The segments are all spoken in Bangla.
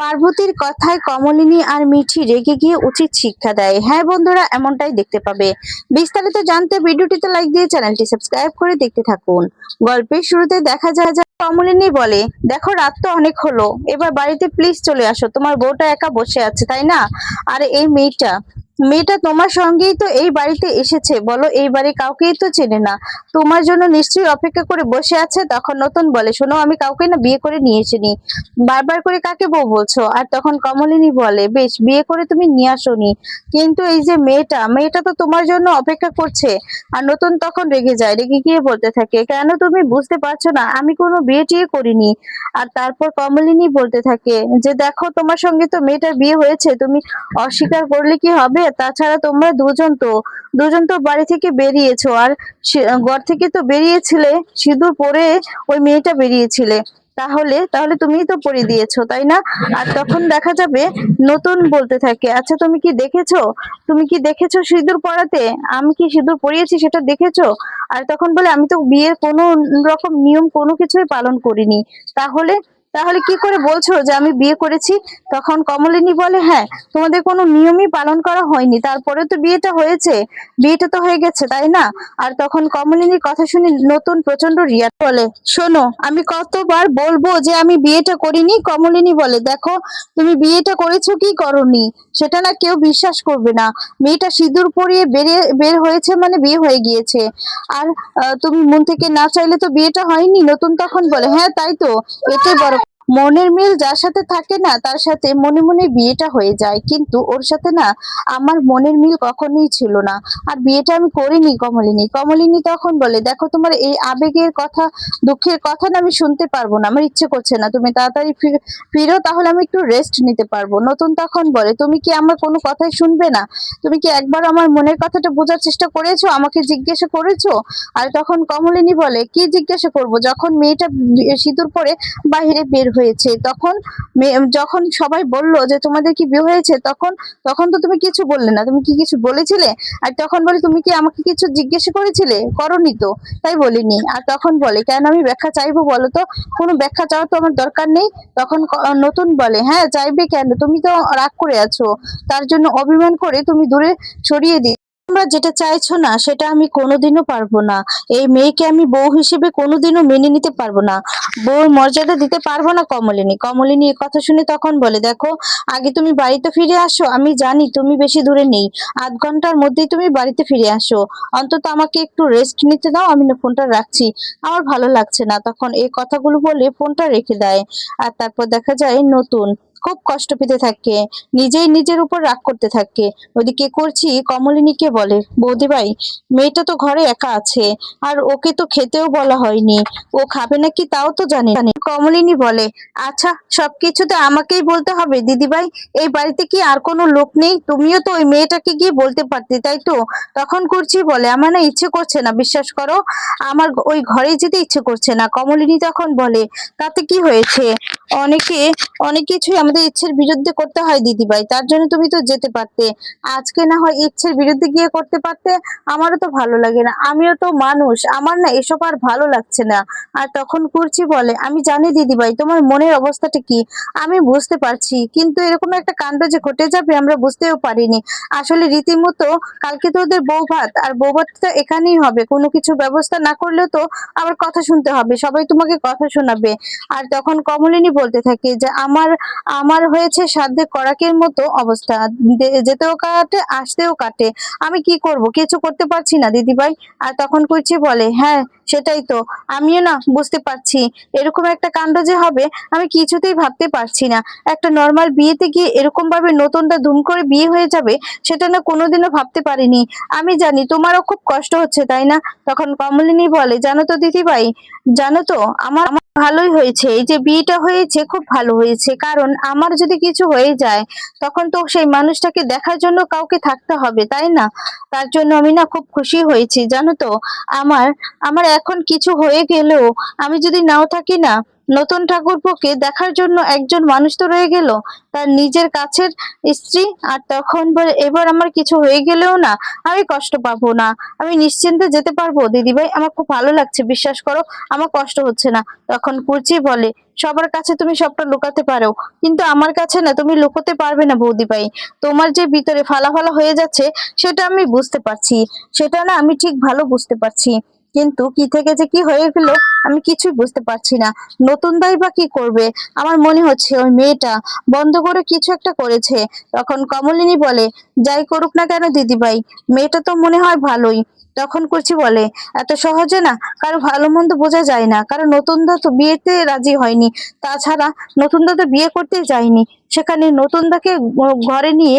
পার্বতীর কথায় কমলিনী আর মিঠি রেগে গিয়ে উচিত শিক্ষা দেয়। হ্যাঁ বন্ধুরা, এমনটাই দেখতে পাবে। বিস্তারিত জানতে ভিডিওটিতে লাইক দিয়ে চ্যানেলটি সাবস্ক্রাইব করে দেখতে থাকুন। গল্পের শুরুতে দেখা যায় যে কমলিনী বলে, দেখো, রাত তো অনেক হলো। এবার বাড়িতে প্লিজ চলে আসো। তোমার বউটা একা বসে আছে, তাই না? আর, এই মেয়েটা মেয়েটা তোমার সঙ্গেই তো এই বাড়িতে এসেছে। বলো, এই বাড়ি কাউকেই তো চেনে না। তোমার জন্য নিশ্চয়ই অপেক্ষা করে বসে আছে, তখন নতুন বলে, শোনো, আমি কাউকে না বিয়ে করে নিয়ে এসেনি বারবার করে কাকে বউ বলছো? আর তখন কমলিনী বলে, বেশ, বিয়ে করে তুমি নিয়ে আসোনি। কিন্তু এই যে মেয়েটা মেয়েটা তো তোমার জন্য অপেক্ষা করছে। আর নতুন তখন রেগে যায়, রেগে গিয়ে বলতে থাকে, কেন তুমি বুঝতে পারছ না? আমি কোনো বিয়ে টিয়ে করিনি। আর তারপর কমলিনী বলতে থাকে, যে দেখো, তোমার সঙ্গে তো মেয়েটার বিয়ে হয়েছে, তুমি অস্বীকার করলে কি হবে? তাছাড়া তোমরা দুজন তো দুজন তো বাড়ি থেকে বেরিয়েছো, আর ঘর থেকে তো বেরিয়েছিলে, সিঁদুর পরে ওই মেয়েটা বেরিয়েছিলে। তাহলে তাহলে তুমিই তো পরিয়ে দিয়েছ, তাই না? আর তখন দেখা যাবে, নতুন বলতে থাকে আচ্ছা তুমি কি দেখেছ? তুমি কি দেখেছ সিঁদুর পড়াতে আমি কি সিঁদুর পরিয়েছি সেটা দেখেছ? আর তখন বলে, আমি তো বিয়ের কোনো রকম নিয়ম কোনো কিছুই পালন করিনি। তাহলে তাহলে কি করে বলছো যে আমি বিয়ে করেছি? তখন কমলিনী বলে হ্যাঁ তোমাদের কোনো নিয়মই পালন করা হয়নি। তারপরে তো বিয়েটা হয়েছে। বিয়েটা তো হয়ে গেছে, তাই না? আর তখন কমলিনীর কথা শুনে নতুন প্রচণ্ড রিয়া বলে, শোনো, আমি কতবার বলব যে আমি বিয়েটা করিনি? কমলিনী বলে, দেখো, তুমি বিয়েটা করেছ কি করনি? সেটা না কেউ বিশ্বাস করবে না। মেয়েটা সিঁদুর পরিয়ে বেরিয়ে, বের হয়েছে মানে বিয়ে হয়ে গিয়েছে। আর তুমি মন থেকে না চাইলে তো বিয়েটা হয়নি, নতুন তখন বলে। হ্যাঁ তাই তো। এটাই বড় মনের মিল যার সাথে থাকে না, তার সাথে মনে মনে বিয়েটা হয়ে যায়। কিন্তু ওর সাথে না আমার মনের মিল কখনোই ছিল না। আর বিয়েটা আমি করিনি কমলিনী। কমলিনী তখন বলে, দেখো তোমার এই আবেগের কথা, দুঃখের কথা না আমি শুনতে পারব না। আমার ইচ্ছে করছে না। তুমি তাড়াতাড়ি ফিরো, তাহলে আমি একটু রেস্ট নিতে পারব। নতুন তখন বলে, তুমি কি আমার কোনো কথাই শুনবে না? তুমি কি একবার আমার মনের কথাটা বোঝার চেষ্টা করেছ? আমাকে জিজ্ঞাসা করেছ? আর তখন কমলিনী বলে, কি জিজ্ঞাসা করব? যখন মেয়েটা সিঁদুর পরে বাহিরে বের হয়েছে। তখন যখন সবাই বলল যে, তোমাদের কি বিয়ে হয়েছে? তখন তখন তো তুমি কিছু বললে না। তুমি কি কিছু বলেছিলে? আর তখন বলে, তুমি কি আমাকে কিছু জিজ্ঞেস করেছিলে? করনি তো। তাই বলিনি। আর তখন বলে, কেন আমি ব্যাখ্যা চাইব বলো তো? কোনো ব্যাখ্যা চাওয়ার তো আমার দরকার নেই। তখন নতুন বলে হ্যাঁ চাইবে কেন? তুমি তো রাগ করে আছো। তার জন্য অভিমান করে তুমি দূরে সরিয়ে দিই তোমরা যেটা চাইছো না, সেটা আমি কোনোদিনও পারব না। এই মেয়েকে আমি বউ হিসেবে কোনোদিনও মেনে নিতে পারব না। বউর মর্যাদা দিতে পারব না কমলিনী। কমলিনী এ কথা শুনে তখন বলে, দেখো, আগে তুমি বাড়িতে ফিরে আসো। আমি জানি তুমি বেশি দূরে নেই। আধ ঘণ্টার মধ্যেই তুমি বাড়িতে ফিরে আসো। অন্তত আমাকে একটু রেস্ট নিতে দাও, আমি না ফোনটা রাখছি। আমার ভালো লাগছে না। তখন এই কথাগুলো বলে ফোনটা রেখে দেয়। আর তারপর দেখা যায় নতুন। খুব কষ্ট পেতে থাকে, নিজেই নিজের উপর রাগ করতে থাকে। ওদিকে করছি কমলিনীকে বলে, বৌদি ভাই, মেয়েটা তো ঘরে একা আছে, আর ওকে তো খেতেও বলা হয়নি। ও খাবে নাকি তাও তো জানি। কমলিনী বলে আচ্ছা সবকিছুতে আমাকেই বলতে হবে দিদিভাই এই বাড়িতে কি আর কোনো লোক নেই? তুমিও তো ওই মেয়েটাকে গিয়ে বলতে পারতে, তাই তো? তখন করছি বলে, আমার না ইচ্ছে করছে না, বিশ্বাস করো। আমার ওই ঘরে যেতে ইচ্ছে করছে না। কমলিনী তখন বলে, তাতে কি হয়েছে? অনেকে, অনেক কিছুই আমাদের ইচ্ছের বিরুদ্ধে করতে হয় দিদিভাই, তার জন্য তুমি তো যেতে পারতে। আজকে না হয় ইচ্ছের বিরুদ্ধে গিয়ে করতে পারতে, আমারও তো ভালো লাগে না। আমিও তো মানুষ, আমার না এসব আর ভালো লাগছে না। আর তখন কুরচি বলে, আমি জানি দিদিভাই, তোমার মনের অবস্থাটা কি? আমি বুঝতে পারছি, কিন্তু এরকম একটা কাণ্ড যে ঘটে যাবে আমরা বুঝতেও পারিনি। আসলে রীতিমতো কালকে তো ওদের বউ ভাত, আর বউ ভাত তো এখানেই হবে। কোনো কিছু ব্যবস্থা না করলেও তো আবার কথা শুনতে হবে, সবাই তোমাকে কথা শোনাবে। আর তখন কমলিনী বলতে থাকে যে আমার আমার হয়েছে সাধ্যে কড়াকের মতো অবস্থা। যেতেও কাটে, আসতেও কাটে। আমি কি করব? কিছু করতে পারছি না, দিদিভাই। আর তখন কুচি বলে হ্যাঁ সেটাই তো। আমিও না বুঝতে পারছি, এরকম একটা কাণ্ড যে হবে, আমি কিছুতেই ভাবতে পারছি না। একটা নর্মাল বিয়েতে গিয়ে এরকম ভাবে নতুনটা ধুম করে বিয়ে হয়ে যাবে, সেটা না কোনোদিনও ভাবতে পারিনি। আমি জানি তোমারও খুব কষ্ট হচ্ছে, তাই না? তখন কমলিনী বলে, জানো তো দিদিভাই, জানো তো, আমার ভালোই হয়েছে। এই যে বিয়েটা হয়েছে, খুব ভালো হয়েছে। কারণ আমার যদি কিছু হয়ে যায়, তখন তো সেই মানুষটাকে দেখার জন্য কাউকে থাকতে হবে, তাই না? তার জন্য আমি না খুব খুশি হয়েছি। জানো তো, আমার আমার এখন কিছু হয়ে গেলেও আমি যদি নাও থাকি না, নতুন ঠাকুরপোকে দেখার জন্য একজন মানুষ তো রয়ে গেল। তার নিজের কাছের স্ত্রী, আর তখন এবার আমার কিছু হয়ে গেলেও না, আমি কষ্ট পাবো না। আমি নিশ্চিন্তে যেতে পারব। দিদিভাই, আমার খুব ভালো লাগছে, বিশ্বাস করো, আমার কষ্ট হচ্ছে না। তখন কুচি বলে, সবার কাছে তুমি সবটা লুকাতে পারো, কিন্তু আমার কাছে না, তুমি লুকোতে পারবে না বৌদি ভাই তোমার যে ভিতরে ফালা ফালা হয়ে যাচ্ছে, সেটা আমি বুঝতে পারছি। সেটা না, আমি ঠিক ভালো বুঝতে পারছি। কিন্তু কি থেকে যে কি হয়ে গেল আমি কিছুই বুঝতে পারছি না। নতুন দাই বা কি করবে? আমার মনে হচ্ছে ওই মেয়েটা বন্ধ করে কিছু একটা করেছে। তখন কমলিনী বলে, যাই করুক না কেন দিদিভাই, মেয়েটা তো মনে হয় ভালোই। তখন করছি বলে, এত সহজে না, কারও ভালো মন্দ বোঝা যায় না। কারণ নতুন দা তো বিয়েতে রাজি হয়নি। তাছাড়া নতুন দা তো বিয়ে করতে যায়নি। সেখানে নতুন দাকে ঘরে নিয়ে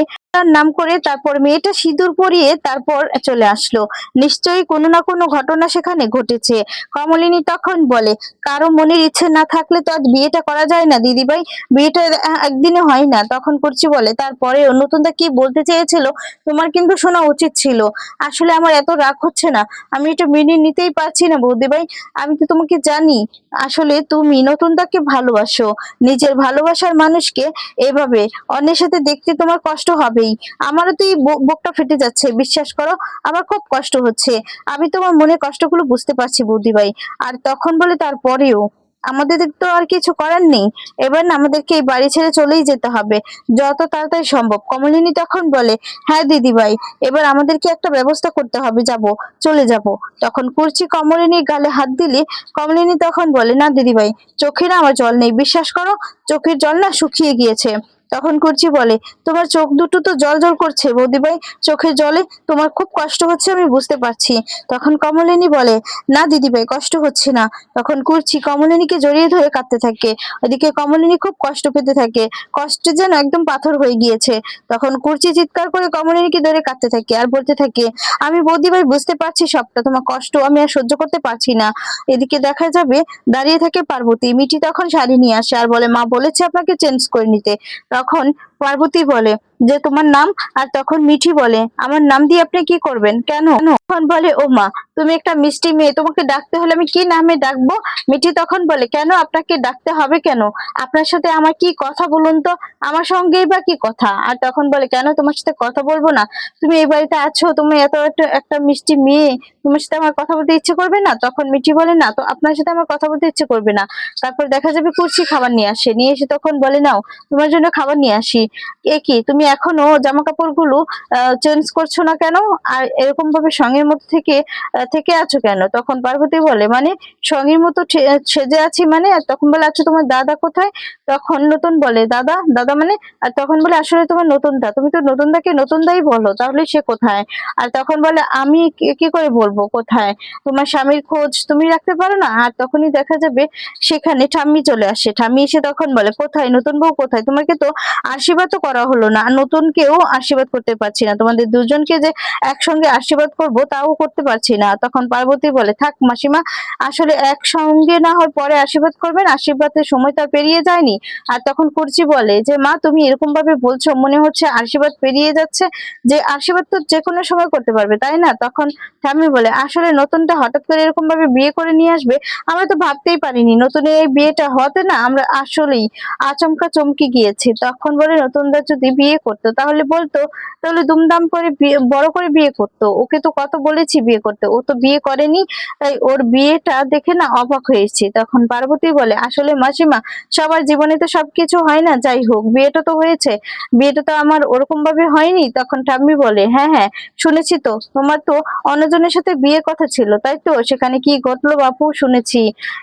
নাম করে তারপর মেয়েটা সিঁদুর পরিয়ে তারপর চলে আসলো। নিশ্চয়ই কোনো না কোনো ঘটনা সেখানে ঘটেছে। কমলিনী তখন বলে, কারও মনের ইচ্ছে না থাকলে তো আর বিয়েটা করা যায় না, দিদিভাই। বিয়েটা একদিনে হয় না। তখন করছি বলে, তারপরে নতুনটা কি বলতে চেয়েছিল? তোমার কিন্তু শোনা উচিত ছিল। আসলে আমার এত রাগ হচ্ছে না। আমি এটা মেনে নিতেই পারছি না বৌদি ভাই আমি তো তোমাকে জানি, আসলে তুমি নতুনটাকে ভালোবাসো। নিজের ভালোবাসার মানুষকে এভাবে অন্যের সাথে দেখতে তোমার কষ্ট হবেই আমারও তো এই বুকটা ফেটে যাচ্ছে, বিশ্বাস করো। আমার খুব কষ্ট হচ্ছে। আমি তোমার মনে কষ্টগুলো বুঝতে পারছি বৌদি ভাই আর তখন বলে তারপরেও। আমাদের তো আর কিছু করার নেই। এবার আমাদেরকে এই বাড়ি ছেড়ে চলেই যেতে হবে। যত তাড়াতাড়ি সম্ভব। কমলিনী তখন বলে হ্যাঁ দিদি ভাই এবার আমাদেরকে একটা ব্যবস্থা করতে হবে, যাব, চলে যাব। তখন কুর্চি কমলিনীর গালে হাত দিলে, কমলিনী তখন বলে, না দিদি ভাই চোখে না আমার জল নেই, বিশ্বাস করো, চোখের জল না শুকিয়ে গিয়েছে। তখন কুর্চি বলে, তোমার চোখ দুটো তো জল জল করছে বৌদি ভাই চোখের জলে তোমার খুব কষ্ট হচ্ছে, আমি বুঝতে পারছি। তখন কমলিনী বলে, না দিদি ভাই কষ্ট হচ্ছে না। তখন কুর্চি কমলিনীকে জড়িয়ে ধরে কাঁদতে থাকে। ওদিকে কমলিনী খুব কষ্ট পেতে থাকে। কষ্টে যেন একদম পাথর হয়ে গিয়েছে। তখন কুর্চি চিৎকার করে কমলিনীকে ধরে কাঁদতে থাকে আর বলতে থাকে, আমি বৌদি ভাই বুঝতে পারছি সবটা, তোমার কষ্ট আমি আর সহ্য করতে পারছি না। এদিকে দেখা যাবে, দাঁড়িয়ে থাকে পার্বতী। মিটি তখন শাড়ি নিয়ে আসে আর বলে, মা বলেছে আপনাকে চেঞ্জ করে নিতে। তখন পার্বতী বলে যে তোমার নাম আর তখন মিঠি বলে, আমার নাম দিয়ে আপনি কি করবেন? কেন? তখন বলে, ও মা, তুমি একটা মিষ্টি মেয়ে, তোমাকে ডাকতে হলে আমি কি নামে ডাকবো? মিঠি তখন বলে, কেন আপনাকে ডাকতে হবে কেন? আপনার সাথে আমার কি কথা বলুন তো? আমার সঙ্গেই বা কি কথা? আর তখন বলে, কেন তোমার সাথে কথা বলব না? তুমি এই বাড়িতে আছো, তুমি এত একটা মিষ্টি মেয়ে, তোমার সাথে আমার কথা বলতে ইচ্ছে করবে না? তখন মিঠি বলে, না, তো আপনার সাথে আমার কথা বলতে ইচ্ছে করবে না। তারপর দেখা যাবে কুর্চি খাবার নিয়ে আসে। নিয়ে এসে তখন বলে, নাও, তোমার জন্য খাবার নিয়ে আসি। এ কি, তুমি এখনও জামা কাপড়গুলো চেঞ্জ করছ না কেন? আর এরকম ভাবে সঙ্গের মতো থেকে থেকে আছো কেন? তখন পার্বতী বলে মানে সঙ্গের মতো সেজে আছি মানে আর তখন বলে আচ্ছা তোমার দাদা কোথায়? তখন নতুন বলে, দাদা দাদা মানে? আর তখন বলে, আসলে তোমার নতুন দা তুমি তো নতুন দাকে নতুন দাই বলো, তাহলে সে কোথায়? আর তখন বলে, আমি কি- করে বলব কোথায়? তোমার স্বামীর খোঁজ তুমি রাখতে পারো না? আর তখনই দেখা যাবে, সেখানে ঠাম্মি চলে আসে। ঠাম্মি এসে তখন বলে, কোথায়? নতুন বউ কোথায়? তোমাকে তো আশীর্বাদ তো করা হলো না। নতুন কেউ আশীর্বাদ করতে পারছি না। তোমাদের দুজনকে যে একসঙ্গে আশীর্বাদ করব, তাও করতে পারছি না। তখন পার্বতী বলে, থাক মাসিমা, আসলে একসঙ্গে না হয় পরে আশীর্বাদ করবেন। আশীর্বাদের সময় তো পেরিয়ে যায়নি। আর তখন কুর্চি বলে, যে মা, তুমি এরকম ভাবে বলছো, মনে হচ্ছে আশীর্বাদ পেরিয়ে যাচ্ছে। যে আশীর্বাদ তো যে কোনো সময় করতে পারবে, তাই না? তখন ঠাম্মি বলে, আসলে নতুনটা হঠাৎ করে এরকম ভাবে বিয়ে করে নিয়ে আসবে? আমরা তো ভাবতেই পারিনি। নতুন এই বিয়েটা হতে না, আমরা আসলেই আচমকা চমকে গিয়েছি। তখন বলে নতুনদা যদি বিয়ে করতো, তাহলে বলতো, তাহলে দুমদাম করে বড় করে বিয়ে করতো। ওকে তো কত বলেছি বিয়ে করতে। ও তো বিয়ে করেনি, তাই ওর বিয়েটা দেখে না অবাক হয়েছে। তখন পার্বতী বলে, আসলে মাসিমা, সবার জীবনে তো সবকিছু হয় না, যাই হোক, বিয়েটা তো হয়েছে। বিয়েটা তো আমার ওরকম ভাবে হয়নি। তখন ঠাম্মি বলে হ্যাঁ হ্যাঁ শুনেছি তো। তোমার তো অন্যজনের সাথে বিয়ে কথা ছিল, তাই তো? সেখানে কি ঘটলো বাপু? শুনেছি।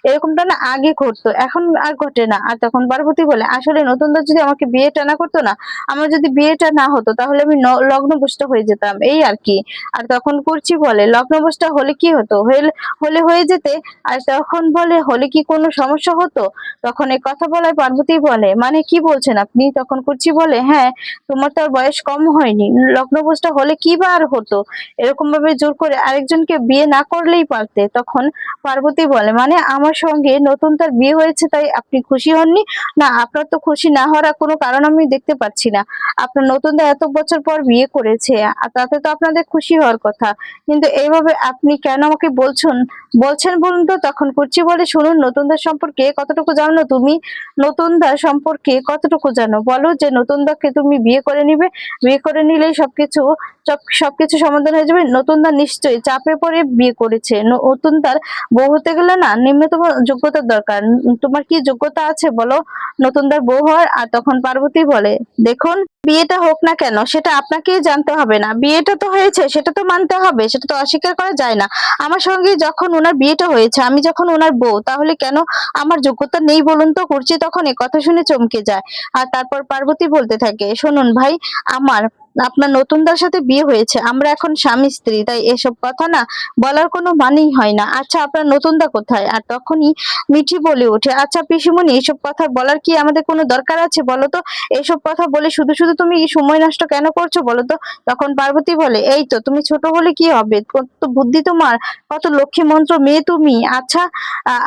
এরকমটা না আগে ঘটতো, এখন আর ঘটে না। আর তখন পার্বতী বলে, আসলে নতুনদা যদি আমাকে বিয়েটা না না। আমার যদি বিয়েটা না হতো, তাহলে আমি লগ্নভ্রষ্ট হয়ে যেতাম। এই আর কি। আর তখন করছি বলে, লগ্নভ্রষ্ট হলে কি হতো? হলে হলে হয়ে যেতে? আর তখন বলে, হলে কি কোনো সমস্যা হতো? তখন এই কথা বলায় পার্বতী বলে মানে কি বলছেন আপনি? তখন করছি বলে হ্যাঁ তোমার তো আর বয়স কম হয়নি। লগ্নভ্রষ্ট হলে কি বা আর হতো? এরকম ভাবে জোর করে আরেকজনকে বিয়ে না করলেই পারতে। তখন পার্বতী বলে মানে আমার সঙ্গে নতুন তার বিয়ে হয়েছে, তাই আপনি খুশি হননি? না, আপনার তো খুশি না হওয়ার কোনো কারণ আমি দেখতে পাচ্ছি না। আপনার নতুন দা এত বছর পর বিয়ে করেছে তাতে তো আপনাদের খুশি হওয়ার কথা। কিন্তু এইভাবে আপনি কেন আমাকে বলছেন? বলছেন বলুন তো তখন করছি বলে শুনুন, নতুনদার সম্পর্কে কতটুকু জানো তুমি? নতুনদার সম্পর্কে কতটুকু জানো? বলো যে নতুনদাকে তুমি বিয়ে করে নিবে। বিয়ে করে নিলেই সবকিছু, সব- সবকিছু সমাধান হয়ে যাবে। নতুনদা নিশ্চয়ই চাপে পড়ে বিয়ে করেছে। নতুন নতুনদার বউ হতে গেলে না, নিম্নতম যোগ্যতার দরকার। তোমার কি যোগ্যতা আছে বলো? নতুনদার বউ হওয়ার, আর তখন পার্বতী বলে দেখুন, বিয়েটা হোক না কেন, সেটা আপনাকেই জানতে হবে না। বিয়েটা তো হয়েছে, সেটা তো মানতে হবে, সেটা তো অস্বীকার করা যায় না। আমার সঙ্গে যখন ওনার বিয়েটা হয়েছে, আমি যখন ওনার বউ, তাহলে কেন আমার যোগ্যতা নেই বলুন তো? করছি তখন কথা শুনে চমকে যায়। আর তারপর পার্বতী বলতে থাকে, শুনুন ভাই, আমার আপনার নতুনদার সাথে বিয়ে হয়েছে, আমরা এখন স্বামী স্ত্রী, তাই এসব কথা না বলার কোনো মানেই হয় না। আচ্ছা আপনার নতুনদা কোথায়? আর তখনই মিঠি বলে ওঠে আচ্ছা পিসিমণি এইসব কথা বলার কি আমাদের কোনো দরকার আছে? বলো তো এইসব কথা বলে শুধু শুধু তুমি সময় নষ্ট কেন করছ বলো তো? তখন পার্বতী বলে, এই তো, তুমি ছোট হলে কি হবে? কত বুদ্ধি তোমার, কত লক্ষ্মী মন্ত্র মেয়ে তুমি। আচ্ছা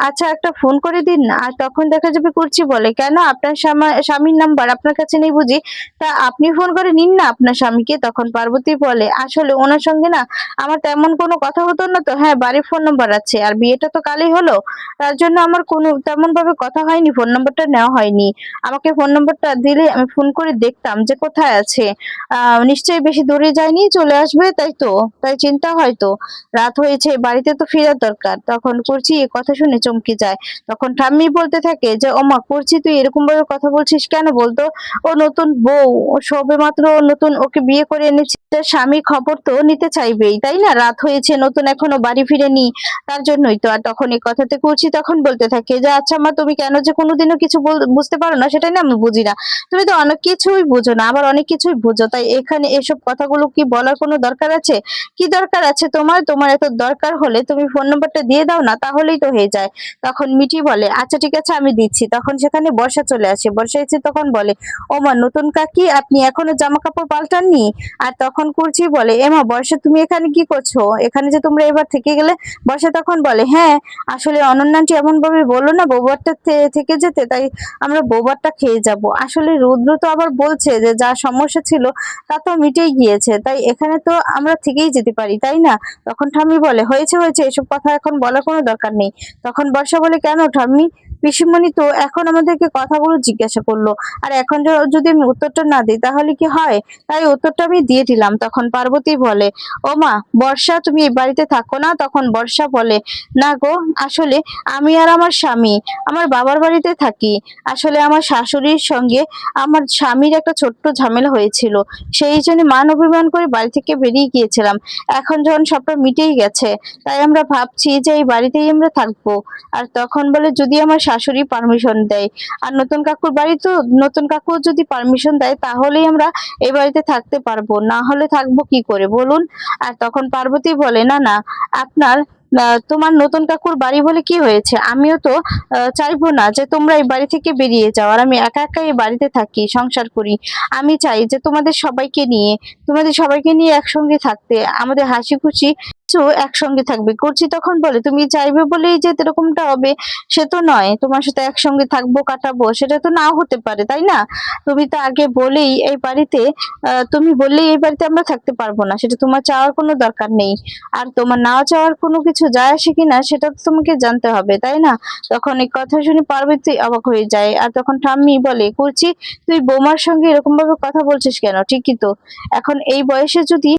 আচ্ছা একটা ফোন করে দিন না। আর তখন দেখা যাবে করছি বলে, কেন? আপনার স্বামীর নাম্বার আপনার কাছে নেই বুঝি। তা আপনি ফোন করে নিন না, আপনার স্বামীকে তখন পার্বতী বলে, আসলে ওনার সঙ্গে না আমার তেমন কোনো কথা হতো না তো। হ্যাঁ বাড়ির ফোন নাম্বার আছে। আর বিয়েটা তো কালই হলো। তার জন্য আমার কোনো তেমন ভাবে কথা হয়নি ফোন নাম্বারটা নেওয়া হয়নি। আমাকে ফোন নাম্বারটা দিলে আমি ফোন করে দেখতাম যে কোথায় আছে। নিশ্চয়ই বেশি দূরে যায়নি, চলে আসবে, তাই তো। তাই চিন্তা হয়তো রাত হয়েছে, বাড়িতে তো ফেরার দরকার। তখন করছি এ কথা শুনে চমকে যায়। তখন ঠাম্মি বলতে থাকে যে, ওমা করছি তুই এরকম ভাবে কথা বলছিস কেন বলতো? ও নতুন বউ সবে মাত্র নতুন ওকে বিয়ে করে এনেছে, তার স্বামী খবর তো নিতে চাইবেই, তাই না? রাত হয়েছে, নতুন এখনও বাড়ি ফিরেনি, তার জন্যই তো। আর তখন এই কথাতে করছি তখন বলতে থাকে যে আচ্ছা মা, তুমি কেন যে কোনোদিনও কিছু বুঝতে পারো না, সেটাই না আমি বুঝি না। তুমি তো অনেক কিছুই বুঝো না, আবার অনেক কিছুই বুঝো, তাই এখানে এসব কথাগুলো কি বলার কোনো দরকার আছে? কি দরকার আছে তোমার? তোমার এত দরকার হলে তুমি ফোন নাম্বারটা দিয়ে দাও না, তাহলেই তো হয়ে যায়। তখন মিটি বলে আচ্ছা ঠিক আছে, আমি দিচ্ছি। তখন সেখানে বর্ষা চলে আসে, বর্ষা এসে তখন বলে, ও মা, নতুন কাকি, আপনি এখনও জামা কাপড় পাল্টাননি আর তখন কুরচি বলে, এমা, বর্ষা, তুমি এখানে কি করছ? এখানে যে তোমরা এবার থেকে গেলে? বর্ষা তখন বলে হ্যাঁ আসলে অনন্যাটি এমন ভাবে বলল না বৌবারটা থেকে যেতে, তাই আমরা বৌবারটা খেয়ে যাব। আসলে রুদ্র তো আবার বলছে যে, যা সমস্যা ছিল, তা তো মিটেই গিয়েছে, তাই এখানে তো আমরা থেকেই যেতে পারি, তাই না? তখন ঠাম্মি বলে, হয়েছে হয়েছে, এসব কথা এখন বলার কোনো দরকার নেই। তখন বর্ষা বলে, কেন ঠাম্মি? পিসিমণি তো এখন আমাদেরকে কথাগুলো জিজ্ঞাসা করল, আর এখন যদি আমি উত্তরটা না দিই তাহলে কি হয়? তাই উত্তরটা আমি দিয়ে দিলাম, তখন পার্বতী বলে, ও মা, বর্ষা তুমি এই বাড়িতে থাকো না? তখন বর্ষা বলে, না গো, আসলে আমি আর আমার স্বামী, আমার বাবার বাড়িতে থাকি। আসলে আমার শাশুড়ির সঙ্গে আমার স্বামীর একটা ছোট্ট ঝামেলা হয়েছিল, সেই জন্য মান অভিমান করে বাড়ি থেকে বেরিয়ে গিয়েছিলাম। এখন যখন সবটা মিটেই গেছে, তাই আমরা ভাবছি যে এই বাড়িতেই আমরা থাকব। আর তখন বলে, যদি আমার শাশুড়ি পারমিশন দেয়। আর নতুন কাকুর বাড়ি তো, নতুন কাকু যদি পারমিশন দেয়, তাহলেই আমরা এই বাড়িতে থাকতে পারব। না হলে থাকব কি করে? বলুন। আর তখন পার্বতী বলে, না না, আপনার তোমার নতুন কাকুর বাড়ি বলে কি হয়েছে? আমিও তো চাইব না যে তোমরা এই বাড়ি থেকে বেরিয়ে যাও। আর আমি একা একা এই বাড়িতে থাকি, সংসার করি। আমি চাই যে তোমাদের সবাইকে নিয়ে, তোমাদের সবাইকে নিয়ে একসঙ্গে থাকতে। আমাদের হাসি খুশি কিছু একসঙ্গে থাকবে। করছি তখন বলে, তুমি চাইবে বলেই যে এরকমটা হবে, সে তো নয়। তোমার সাথে একসঙ্গে থাকব, কাটাবো, সেটা তো নাও হতে পারে, তাই না? তুমি তো আগে বলেই এই বাড়িতে তুমি বললেই এই বাড়িতে আমরা থাকতে পারব না, সেটা তোমার চাওয়ার কোনো দরকার নেই। আর তোমার না চাওয়ার কোনো কিছু যায় আসে কিনা সেটা তো তোমাকে জানতে হবে, তাই না? তখন এই কথা শুনে পার্বতী অবাক হয়ে যায়। আর তখন ঠাম্মি বলে করছি তুই বৌমার সঙ্গে এরকম ভাবে কথা বলছিস কেন? ঠিকই তো। এখন এই বয়সে যদি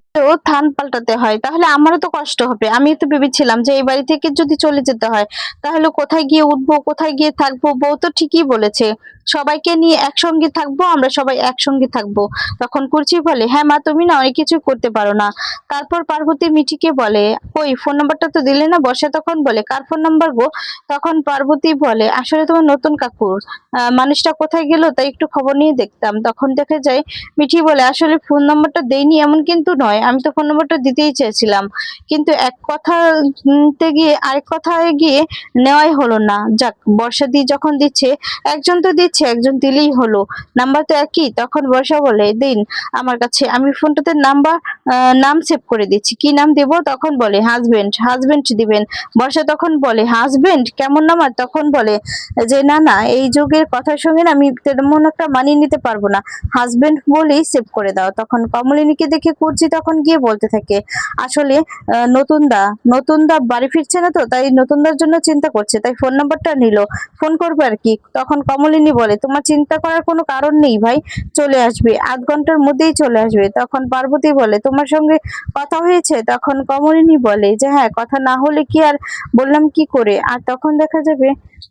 থান পাল্টাতে হয়, তাহলে আমারও তো কষ্ট হবে। আমি তো ভেবেছিলাম যে এই বাড়ি থেকে যদি চলে যেতে হয়, তাহলে কোথায় গিয়ে উঠবো, কোথায় গিয়ে থাকব? বউ তো ঠিকই বলেছে। সবাইকে নিয়ে একসঙ্গে থাকব, আমরা সবাই একসঙ্গে থাকব। তখন কুরচি বলে হ্যাঁ মা, তুমি না অনেক কিছু করতে পারো না। তারপর পার্বতী মিঠিকে বলে ওই ফোন নাম্বারটা তো দিলে না? বসে তখন বলে, কার ফোন নাম্বার গো? তখন পার্বতী বলে, আসলে তোমার নতুন কাকুর। মানুষটা কোথায় গেল তাই একটু খবর নিয়ে দেখতাম। তখন দেখা যায়, মিঠি বলে, আসলে ফোন নাম্বারটা দেইনি, এমন কিন্তু নয়। আমি তো ফোন নাম্বারটা দিতেই চেয়েছিলাম। কিন্তু এক কথা উমতে গিয়ে, আরেক কথায় গিয়ে নেওয়াই হলো না। যাক, বর্ষা দি যখন দিচ্ছে, একজন তো দিচ্ছে আছে একজন দিলেই হলো। নাম্বার তো একই, তখন বর্ষা বলে, দিন, আমার কাছে, আমি ফোনটাতে নাম্বার নাম সেভ করে দিচ্ছি। কি নাম দেব? তখন বলে হাজবেন্ড হাজবেন্ড দিবেন। বর্ষা তখন বলে হাজবেন্ড কেমন নাম্বার তখন বলে, যে না না, এই যুগের কথার সঙ্গে না, আমি তেমন একটা মানিয়ে নিতে পারব না। হাজবেন্ড বলেই সেভ করে দাও। তখন কমলিনীকে দেখে কুর্চি তখন গিয়ে বলতে থাকে, আসলে নতুন দা নতুন দা বাড়ি ফিরছে না তো, তাই নতুন দার জন্য চিন্তা করছে, তাই ফোন নাম্বারটা নিল। ফোন করবে আর কি? তখন কমলিনী বলে তোমার চিন্তা করার কোনো কারণ নেই ভাই, চলে আসবে। আধ ঘণ্টার মধ্যেই চলে আসবে। তখন পার্বতী বলে, তোমার সঙ্গে কথা হয়েছে? তখন কমলিনী বলে, যে হ্যাঁ কথা না হলে কি আর বললাম কি করে? আর তখন দেখা যাবে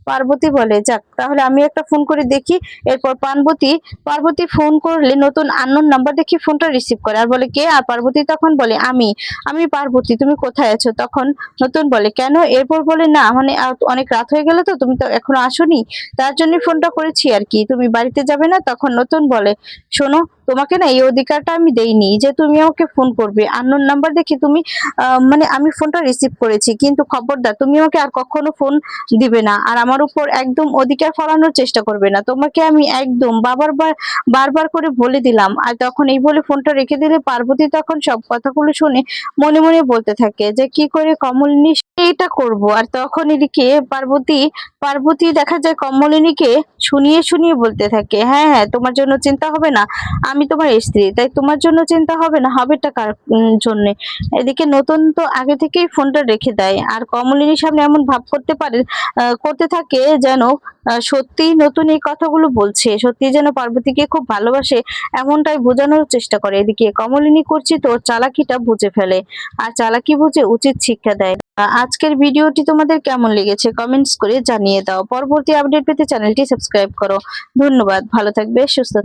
পার্বতী বলে, যাক, তাহলে আমি একটা ফোন করে দেখি। এরপর পার্বতী পার্বতী ফোন করলে নতুন আননোন নাম্বার দেখি ফোনটা রিসিভ করে। আর বলে, কে? আর পার্বতী তখন বলে, আমি আমি পার্বতী, তুমি কোথায় আছো? তখন নতুন বলে, কেন? এরপর বলে, না মানে অনেক রাত হয়ে গেল তো, তুমি তো এখনও আসোনি। তার জন্য ফোনটা করেছি। আর কি। তুমি বাড়িতে যাবে না তখন নতুন বলে। শোনো তোমাকে না এই অধিকারটা আমি দেইনি, যে তুমি আমাকে ফোন করবে। আননোন নাম্বার দেখে তুমি মানে আমি ফোনটা রিসিভ করেছি, কিন্তু খবরদার, তুমি আমাকে আর কখনো ফোন দিবে না। আর আমার উপর একদম অধিকার ফলানোর চেষ্টা করবে না। তোমাকে আমি একদম বাবার বারবার করে বলে দিলাম। আর তখন এই বলে ফোনটা রেখে দিলে পার্বতী তখন সব কথাগুলো শুনে মনে মনে বলতে থাকে যে, কি করে কমলিনী এটা করব? আর তখন এদিকে পার্বতী পার্বতী দেখা যায় কমলিনীকে শুনিয়ে শুনিয়ে বলতে থাকে হ্যাঁ হ্যাঁ তোমার জন্য চিন্তা হবে না। আমি তোমার স্ত্রী তাই তোমার জন্য চিন্তা হবে না হবেটা কার জন্য? এদিকে নতুন তো আগে থেকেই ফোনটা রেখে দেয়। আর কমলিনীর সামনে এমন ভাব করতে পারে করতে থাকে যেন আহ, সত্যিই নতুন এই কথাগুলো বলছে। সত্যি যেন পার্বতীকে খুব ভালোবাসে এমনটাই বোঝানোর চেষ্টা করে। এদিকে কমলিনী করছি তো চালাকিটা বুঝে ফেলে আর চালাকি বুঝে উচিত শিক্ষা দেয়। আজকের ভিডিওটি তোমাদের কেমন লেগেছে কমেন্টস করে জানিয়ে দাও। পরবর্তী আপডেট পেতে চ্যানেলটি সাবস্ক্রাইব করো। ধন্যবাদ ভালো থাকবে সুস্থ থাকবে